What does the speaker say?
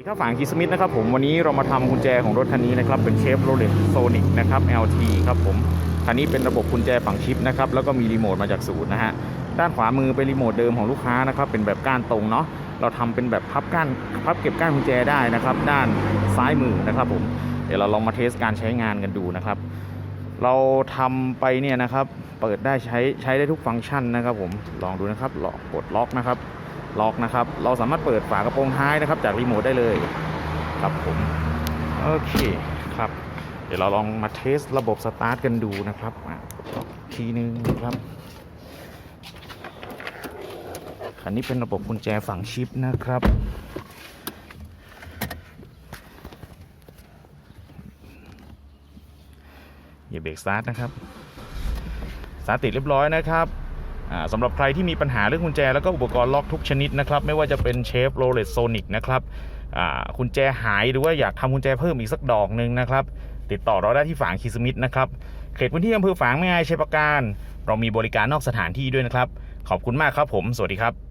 สวัสดีครับฝางคีสมิธนะครับผมวันนี้เรามาทำกุญแจของรถคันนี้นะครับเป็นเชฟโรเลตโซนิกนะครับ LT ครับผมคันนี้เป็นระบบกุญแจฝังชิปนะครับแล้วก็มีรีโมทมาจากศูนย์นะฮะด้านขวามือเป็นรีโมทเดิมของลูกค้านะครับเป็นแบบก้านตรงเนาะเราทำเป็นแบบพับก้านพับเก็บก้านกุญแจได้นะครับ ด้านซ้ายมือนะครับผมเดี๋ยวเราลองมาเทสการใช้งานกันดูนะครับ เราทำไปเนี่ยนะครับเปิดได้ใช้ใช้ได้ทุกฟังก์ชันนะครับผมลองดูนะครับลอกกดล็อกนะครับ ล็อกนะครับ เราสามารถเปิดฝากระโปรงท้ายนะครับ จากรีโมทได้เลยครับผมโอเคครับ เดี๋ยวเราลองมาเทสระบบสตาร์ทกันดูนะครับอีกทีนึงนะครับคันนี้เป็นระบบกุญแจฝังชิปนะครับอย่าเบรกสตาร์ทนะครับสตาร์ทติดเรียบร้อยนะครับ สำหรับใครที่มีปัญหาเรื่องกุญแจแล้วก็อุปกรณ์ล็อกทุกชนิดนะครับไม่ว่าจะเป็นเชฟโรเลตโซนิกนะครับกุญแจหายหรือว่าอยากทำกุญแจเพิ่มอีกสักดอกหนึ่งนะครับติดต่อเราได้ที่ฝางคีสมิธนะครับเขตพื้นที่อำเภอฝางไม่อายชัยประการ เรามีบริการนอกสถานที่ด้วยนะครับ ขอบคุณมากครับผม สวัสดีครับ